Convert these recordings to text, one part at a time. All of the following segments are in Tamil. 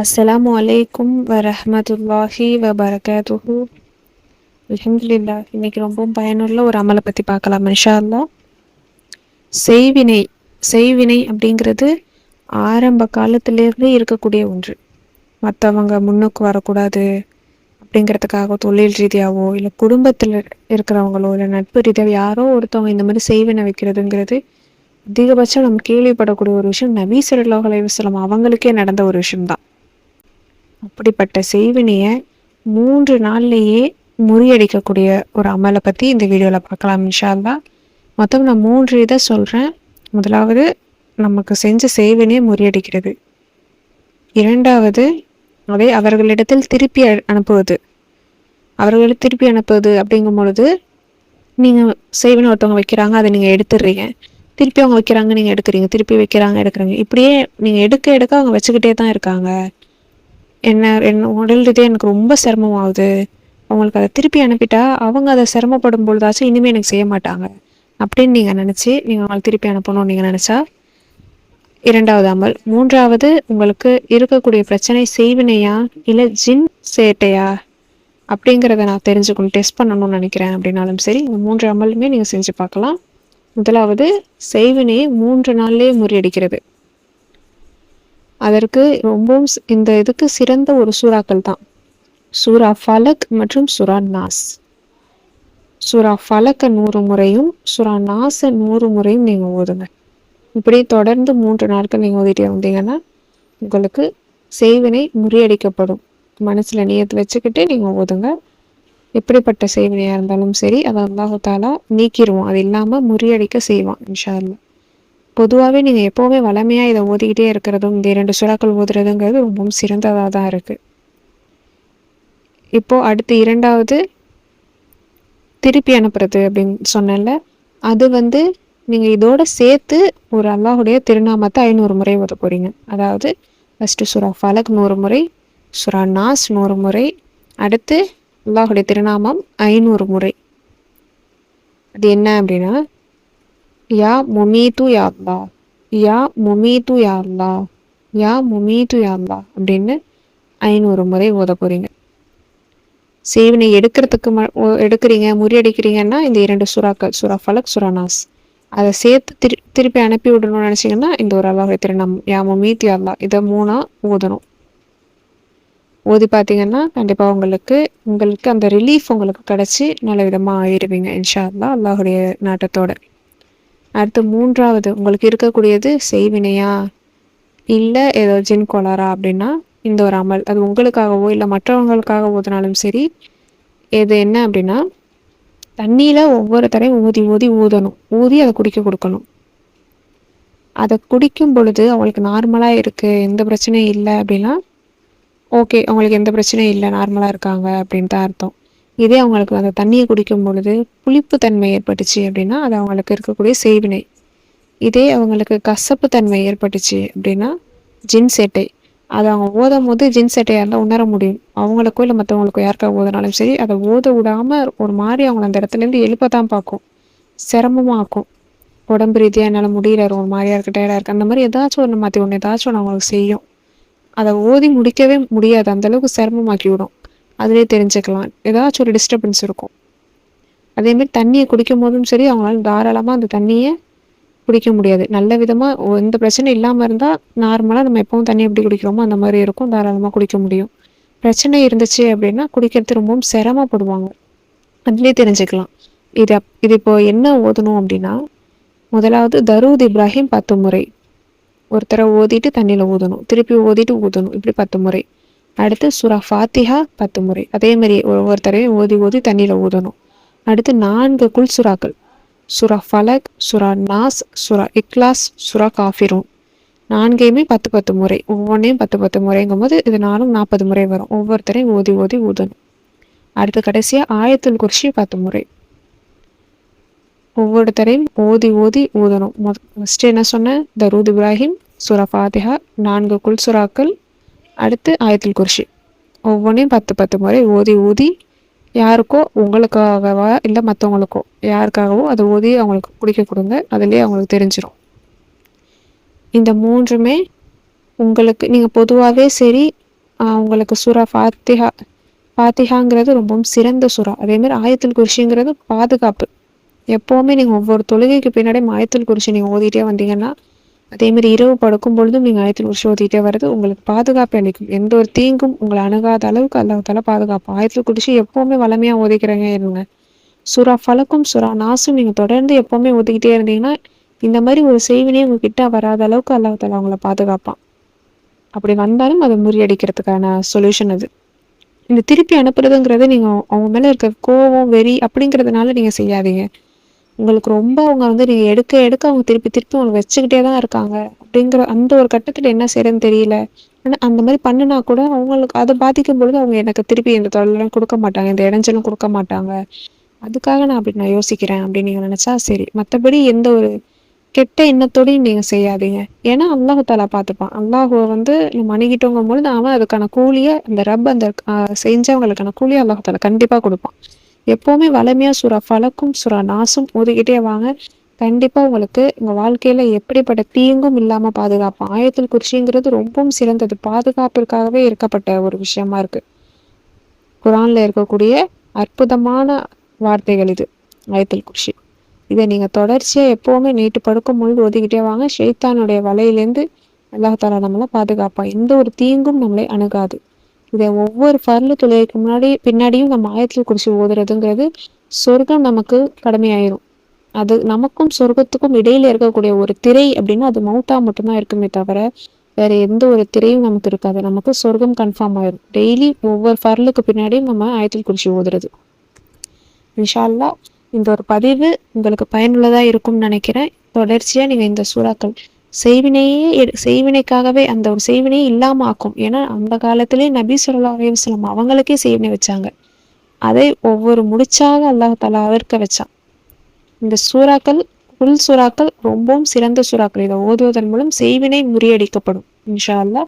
அஸ்ஸலாமு அலைக்கும் வரஹ்மத்துல்லாஹி வபரகாத்துஹு அலமதுல்லா இன்னைக்கு ரொம்பவும் பயனுள்ள ஒரு அமலை பற்றி பார்க்கலாம் இன்ஷா செய்வினை செய்வினை அப்படிங்கிறது ஆரம்ப காலத்திலேருந்தே இருக்கக்கூடிய ஒன்று. மற்றவங்க முன்னுக்கு வரக்கூடாது அப்படிங்கிறதுக்காக தொழில் ரீதியாகவோ இல்லை குடும்பத்தில் இருக்கிறவங்களோ இல்லை நட்பு ரீதியாக யாரோ ஒருத்தவங்க இந்த மாதிரி செய்வினை வைக்கிறதுங்கிறது அதிகபட்சம் நம்ம கேள்விப்படக்கூடிய ஒரு விஷயம். நபி விசலம் அவங்களுக்கே நடந்த ஒரு விஷயம்தான். அப்படிப்பட்ட செய்வினையை மூன்று நாள்லேயே முறியடிக்கக்கூடிய ஒரு அமலை பற்றி இந்த வீடியோவில் பார்க்கலாம் இன்ஷால்லா மொத்தம் நான் மூன்று இதை சொல்கிறேன் முதலாவது நமக்கு செஞ்ச செய்வினையை முறியடிக்கிறது. இரண்டாவது அதை அவர்களிடத்தில் திருப்பி அனுப்புவது. அவர்களை திருப்பி அனுப்புவது அப்படிங்கும் பொழுது நீங்கள் செய்வினை ஒருத்தவங்க வைக்கிறாங்க அதை நீங்கள் எடுத்துடுறீங்க திருப்பி அவங்க வைக்கிறாங்க நீங்கள் எடுக்கிறீங்க. திருப்பி வைக்கிறாங்க எடுக்கிறீங்க. இப்படியே நீங்கள் எடுக்க எடுக்க அவங்க வச்சுக்கிட்டே தான் இருக்காங்க. என்ன என்ன உடல் எனக்கு ரொம்ப சிரமமாகுது. அவங்களுக்கு அதை திருப்பி அனுப்பிட்டா அவங்க அதை சிரமப்படும் பொழுதாச்சும் இனிமேல் எனக்கு செய்ய மாட்டாங்க. அப்படின்னு நீங்கள் நினச்சி நீங்கள் அவங்களை திருப்பி அனுப்பணும்னு நீங்கள் நினச்சா இரண்டாவது அமல். மூன்றாவது உங்களுக்கு இருக்கக்கூடிய பிரச்சனை செய்வினையா இல்லை ஜின் சேட்டையா? அப்படிங்கிறத நான் தெரிஞ்சுக்கணும் டெஸ்ட் பண்ணணும்னு நினைக்கிறேன் அப்படின்னாலும் சரி இந்த மூன்று அமலுமே நீங்கள் செஞ்சு பார்க்கலாம். முதலாவது செய்வினையை மூன்று நாள்லேயே முறியடிக்கிறது. அதற்கு ரொம்பவும் இந்த இதுக்கு சிறந்த ஒரு சூறாக்கள் தான். சூரா ஃபலக் மற்றும் சுரா நாஸ். சுரா ஃபலக்கை நூறு முறையும் சுரா நாஸை நூறு முறையும் நீங்கள் ஓதுங்க. இப்படி தொடர்ந்து மூன்று நாட்கள் நீங்கள் ஓதிட்டே வந்தீங்கன்னா உங்களுக்கு செய்வினை முறியடிக்கப்படும். மனசில் நியத்து வச்சுக்கிட்டு நீங்கள் ஓதுங்க. எப்படிப்பட்ட செய்வினையாக இருந்தாலும் சரி அதை அல்லாஹாலா நீக்கிடுவோம் அது இல்லாமல் முறியடிக்க செய்வான் இன்ஷா அல்லா பொதுவாகவே நீங்கள் எப்போவுமே வளமையாக இதை ஓதிக்கிட்டே இருக்கிறதும் இந்த இரண்டு சுறாக்கள் ஓதுறதுங்கிறது ரொம்பவும் சிறந்ததாக தான் இருக்குது இப்போது அடுத்து இரண்டாவது திருப்பி அனுப்புறது அப்படின்னு சொன்னேன்ல அது வந்து நீங்கள் இதோட சேர்த்து ஒரு அல்லாஹுடைய திருநாமத்தை ஐநூறு முறை ஓத போகிறீங்க அதாவது ஃபஸ்ட்டு சுறா ஃபலக் நூறு முறை சுறா நாஸ் நூறு முறை அடுத்து அல்லாஹுடைய திருநாமம் ஐநூறு முறை. அது என்ன அப்படின்னா யா முமீத்து யா யா முமீத்து யா யா முமீத்து யா அப்படின்னு ஐநூறு முறை ஓத போறீங்க. சேவனை எடுக்கிறதுக்கு ம ஓ- எடுக்கிறீங்க முறியடிக்கிறீங்கன்னா இந்த இரண்டு சுறாக்கள் சுறா ஃபலக் சுறா அதை சேர்த்து திரு திருப்பி அனுப்பி விடணும்னு நினச்சிங்கன்னா இந்த ஒரு அல்லாஹ் திருநம் யாமோ மீத்தி அல்லா. இதை மூணாக ஓதணும். ஓதி பார்த்தீங்கன்னா கண்டிப்பாக உங்களுக்கு உங்களுக்கு அந்த ரிலீஃப் உங்களுக்கு கிடச்சி நல்ல விதமாக ஆயிடுவீங்க இன்ஷா அல்லா அல்லாஹுடைய நாட்டத்தோட. அடுத்து மூன்றாவது உங்களுக்கு இருக்கக்கூடியது செய்வினையா? இல்லை ஏதோ ஜின் கோளாரா அப்படின்னா இந்த ஒரு அமல். அது உங்களுக்காகவோ இல்லை மற்றவங்களுக்காக ஊதினாலும் சரி இது என்ன அப்படின்னா தண்ணியில் ஒவ்வொரு தடையும் ஊதி ஊதி ஊதணும். ஊதி அதை குடிக்க கொடுக்கணும். அதை குடிக்கும் பொழுது அவங்களுக்கு நார்மலாக இருக்குது எந்த பிரச்சனையும் இல்லை அப்படின்னா ஓகே அவங்களுக்கு எந்த பிரச்சனையும் இல்லை நார்மலாக இருக்காங்க அப்படின்னு தான் அர்த்தம். இதே அவங்களுக்கு அந்த தண்ணியை குடிக்கும் பொழுது புளிப்பு தன்மை ஏற்பட்டுச்சு அப்படின்னா அது அவங்களுக்கு இருக்கக்கூடிய செய்வினை. இதே அவங்களுக்கு கசப்பு தன்மை ஏற்பட்டுச்சு அப்படின்னா ஜின் சேட்டை. அதை அவங்க ஓதும் போது ஜின் சேட்டையாக இருந்தால் உணர முடியும். அவங்களுக்கோ இல்லை மற்றவங்களுக்கோ யாருக்காக ஓதுனாலும் சரி அதை ஓத விடாமல் ஒரு மாதிரி அவங்கள அந்த இடத்துலேருந்து எழுப்ப தான் பார்க்கும். சிரமமாக்கும் உடம்பு ரீதியாக என்னால் முடியல ஒரு மாதிரியா இருக்குது டயர்டாக இருக்குது அந்த மாதிரி ஏதாச்சும் ஒன்று மாற்றி ஒன்று ஏதாச்சும் ஒன்று அவங்களுக்கு செய்யும். அதை ஓதி முடிக்கவே முடியாது. அந்தளவுக்கு சிரமமாக்கி விடும். அதிலே தெரிஞ்சுக்கலாம். ஏதாச்சும் ஒரு டிஸ்டர்பன்ஸ் இருக்கும். அதேமாரி தண்ணியை குடிக்கும் போதும் சரி அவங்களால தாராளமாக அந்த தண்ணியை குடிக்க முடியாது. நல்ல விதமாக எந்த பிரச்சனை இல்லாமல் இருந்தால் நார்மலாக நம்ம எப்பவும் தண்ணி எப்படி குடிக்கிறோமோ அந்த மாதிரி இருக்கும். தாராளமாக குடிக்க முடியும். பிரச்சனை இருந்துச்சு அப்படின்னா குடிக்கிறது ரொம்பவும் சிரமப்படுவாங்க. அதுலேயே தெரிஞ்சுக்கலாம். இது அப்- இது இப்போ என்ன ஓதணும் அப்படின்னா முதலாவது தரூத் இப்ராஹிம் பத்து முறை. ஒரு தடவை ஓதிட்டு தண்ணியில் ஊதணும். திருப்பி ஓதிட்டு ஊதணும். இப்படி பத்து முறை. அடுத்து சுரா ஃபாத்திஹா பத்து முறை. அதே மாதிரி ஒவ்வொரு தடவையும் ஓதி ஓதி தண்ணியில் ஊதணும். அடுத்து நான்கு குல் சுறாக்கள். சுரா ஃபலக் சுரா நாஸ் சுரா இக்லாஸ் சுரா காஃபிரூன். நான்கையுமே பத்து பத்து முறை. ஒவ்வொன்றையும் பத்து பத்து முறைங்கும் போது இது நாலும் நாற்பது முறை வரும். ஒவ்வொருத்தரையும் ஓதி ஓதி ஊதணும். அடுத்து கடைசியாக ஆயத்துல் குர்ஷி பத்து முறை. ஒவ்வொருத்தரையும் ஓதி ஓதி ஊதணும். ஃபஸ்ட்டு என்ன சொன்னேன் தரூத் இப்ராஹிம் சுரா ஃபாத்திஹா நான்கு குல் சுறாக்கள் அடுத்து ஆயத்தில் குர்ஷி. ஒவ்வொன்றையும் பத்து பத்து முறை ஓதி ஊதி யாருக்கோ உங்களுக்காகவா இல்லை மற்றவங்களுக்கோ யாருக்காகவோ அதை ஓதி அவங்களுக்கு குடிக்க கொடுங்க. அதுலேயே அவங்களுக்கு தெரிஞ்சிடும் இந்த மூன்றுமே உங்களுக்கு நீங்கள் பொதுவாகவே சரி உங்களுக்கு சுறா ஃபாத்திஹா ஃபாத்திஹாங்கிறது ரொம்பவும் சிறந்த சுறா அதேமாதிரி ஆயத்தில் குறிச்சிங்கிறது பாதுகாப்பு. எப்போவுமே நீங்கள் ஒவ்வொரு தொழுகைக்கு பின்னாடி ஆயத்தில் குறிச்சி நீங்கள் ஓதிட்டே வந்தீங்கன்னா அதேமாதிரி இரவு படுக்கும் பொழுதும் நீங்கள் ஆயத்தில் குறிச்சி ஓதிட்டே வர்றது உங்களுக்கு பாதுகாப்பு அளிக்கும். எந்த ஒரு தீங்கும் உங்களை அணுகாத அளவுக்கு அல்லாஹால பாதுகாப்பு ஆயத்தில் குடிச்சு எப்போவுமே வளமையாக ஓதிக்கிறங்க இருங்க. சுறா ஃபலக்கும் சுறா நாசும். நீங்கள் தொடர்ந்து எப்போவுமே ஒதுக்கிட்டே இருந்தீங்கன்னா இந்த மாதிரி ஒரு செய்வினே உங்ககிட்ட வராத அளவுக்கு அல்லாஹால அவங்கள பாதுகாப்பான். அப்படி வந்தாலும் அதை முறியடிக்கிறதுக்கான சொல்யூஷன் அது. இந்த திருப்பி அனுப்புறதுங்கிறது நீங்கள் அவங்க மேலே இருக்க கோவம் வெறி அப்படிங்கிறதுனால நீங்கள் செய்யாதீங்க. உங்களுக்கு ரொம்ப அவங்க வந்து நீங்கள் எடுக்க எடுக்க அவங்க திருப்பி திருப்பி உங்களுக்கு வச்சுக்கிட்டே தான் இருக்காங்க. அப்படிங்கிற அந்த ஒரு கட்டத்தில் என்ன செய்யறதுன்னு தெரியல. ஆனால் அந்த மாதிரி பண்ணினா கூட அவங்களுக்கு அதை பாதிக்கும் பொழுது அவங்க எனக்கு திருப்பி இந்த தொழிலாம் கொடுக்க மாட்டாங்க இந்த இடைஞ்சலும் கொடுக்க மாட்டாங்க. அதுக்காக நான் அப்படி நான் யோசிக்கிறேன் அப்படின்னு நீங்கள் நினச்சா சரி. மற்றபடி எந்த ஒரு கெட்ட எண்ணத்தோடையும் நீங்கள் செய்யாதீங்க. ஏன்னா அல்லாஹு தாலா பார்த்துப்பான். அல்லாஹுவை வந்து நம்ம பொழுது அவன் அதுக்கான கூலியை அந்த ரப் அந்த செஞ்சவங்களுக்கான கூலியை அல்லாஹு தாலா கண்டிப்பாக கொடுப்பான். எப்போவுமே வளமையாக சுறா ஃபலக்கும் சுறா நாசும் ஒதுக்கிட்டே வாங்க. கண்டிப்பாக உங்களுக்கு உங்கள் வாழ்க்கையில் எப்படிப்பட்ட தீங்கும் இல்லாமல் பாதுகாப்பான் ஆயத்தில் குறிச்சிங்கிறது ரொம்பவும் சிறந்தது. பாதுகாப்பிற்காகவே இருக்கப்பட்ட ஒரு விஷயமா இருக்குது குரானில் இருக்கக்கூடிய அற்புதமான வார்த்தைகள் இது ஆயத்தில் குறிச்சி இதை நீங்கள் தொடர்ச்சியாக எப்போவுமே நீட்டு படுக்கும் பொழுது ஒதுக்கிட்டே வாங்க. ஷெய்தானுடைய வலையிலேருந்து அல்லாஹாலா நம்மளை பாதுகாப்பான். எந்த ஒரு தீங்கும் நம்மளை அணுகாது. இதை ஒவ்வொரு ஃபர்லு தொழிலுக்கு முன்னாடி பின்னாடியும் நம்ம ஆயத்தில் குறித்து ஓதுறதுங்கிறது சொர்க்கம் நமக்கு கடமையாயிரும். அது நமக்கும் சொர்க்கத்துக்கும் இடையில இருக்கக்கூடிய ஒரு திரை அப்படின்னா அது மவுட்டா மட்டும்தான் இருக்குமே தவிர வேற எந்த ஒரு திரையும் நமக்கு இருக்காது. நமக்கு சொர்க்கம் கன்ஃபார்ம் ஆயிரும். டெய்லி ஒவ்வொரு ஃபர்லுக்கு பின்னாடியும் நம்ம ஆயத்தில் குறிச்சி ஓதுறது. இன்ஷால்லா இந்த ஒரு பதிவு உங்களுக்கு பயனுள்ளதாக இருக்கும்னு நினைக்கிறேன். தொடர்ச்சியாக நீங்கள் இந்த சூறாக்கள் செய்வினையே செய்வினைக்காகவே அந்த ஒரு செய்வினையே இல்லாம ஆக்கும் ஏன்னா அந்த காலத்திலே நபி சொல்லா அலையம் அவங்களுக்கே செய்வினை வச்சாங்க. அதை ஒவ்வொரு முடிச்சாக அல்லாஹாலா அவர்க்க வச்சான். இந்த சூறாக்கள் புல் சூறாக்கள் ரொம்பவும் சிறந்த சூறாக்கள். இதை ஓதுவதன் மூலம் செய்வினை முறியடிக்கப்படும். இன்ஷா அல்லா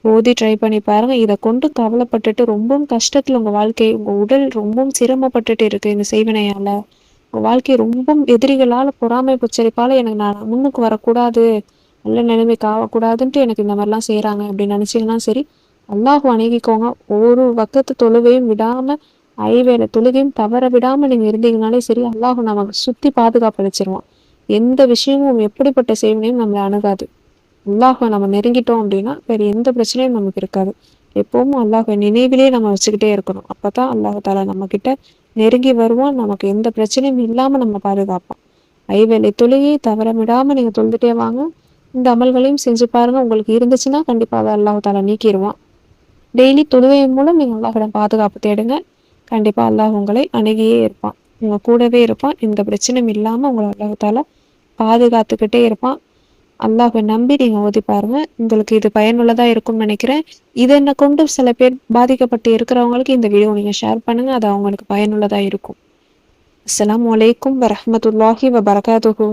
ஓதி ட்ரை பண்ணி பாருங்க. இதை கொண்டு கவலைப்பட்டுட்டு ரொம்பவும் கஷ்டத்துல உங்க வாழ்க்கை உங்க உடல் ரொம்பவும் சிரமப்பட்டுட்டு இருக்கு இந்த செய்வினையால. உங்க வாழ்க்கை ரொம்பவும் எதிரிகளால பொறாமை புச்சரிப்பால எனக்கு நான் முன்னுக்கு வரக்கூடாது. நல்ல நிலைமைக்கு ஆகக்கூடாதுன்ட்டு எனக்கு இந்த மாதிரிலாம் செய்கிறாங்க அப்படின்னு நினச்சிங்கன்னா சரி அல்லாஹும் அணுகிக்கோங்க ஒரு பக்கத்து தொழுவையும் விடாமல் ஐவேளை தொழுகையும் தவற விடாமல் நீங்கள் இருந்தீங்கனாலே சரி அல்லாஹும் நமக்கு சுற்றி பாதுகாப்பு வச்சிருவான் எந்த விஷயமும் எப்படிப்பட்ட சேவனையும் நம்மளை அணுகாது. அல்லாஹை நம்ம நெருங்கிட்டோம் அப்படின்னா வேறு எந்த பிரச்சனையும் நமக்கு இருக்காது. எப்பவும் அல்லாஹை நினைவிலே நம்ம வச்சுக்கிட்டே இருக்கணும். அப்போ தான் அல்லாஹால நம்மக்கிட்ட நெருங்கி வருவோம் நமக்கு எந்த பிரச்சனையும் இல்லாமல் நம்ம பாதுகாப்போம் ஐவேளை தவற தவறமிடாமல் நீங்கள் தொழுதுட்டே வாங்க. இந்த அமல்களையும் செஞ்சு பாருங்க. உங்களுக்கு இருந்துச்சுன்னா கண்டிப்பாக அதை அல்லாஹ் தால நீக்கிடுவான் டெய்லி தொழுகையின் மூலம் நீங்கள் அல்லாஹிடம் பாதுகாப்பு தேடுங்க. கண்டிப்பாக அல்லாஹ் உங்களை அணுகியே இருப்பான். உங்கள் கூடவே இருப்பான். எந்த பிரச்சனையும் இல்லாமல் உங்களை அல்லாஹால பாதுகாத்துக்கிட்டே இருப்பான். அல்லாஹை நம்பி நீங்கள் ஓதி பாருங்க. உங்களுக்கு இது பயனுள்ளதாக இருக்கும்னு நினைக்கிறேன். இதை என்ன கொண்டு சில பேர் பாதிக்கப்பட்டு இருக்கிறவங்களுக்கு இந்த வீடியோ நீங்கள் ஷேர் பண்ணுங்க. அது அவங்களுக்கு பயனுள்ளதாக இருக்கும். அஸ்லாம் வலைக்கும் வரமத்துல்லாஹி வபரகாத்துஹூ.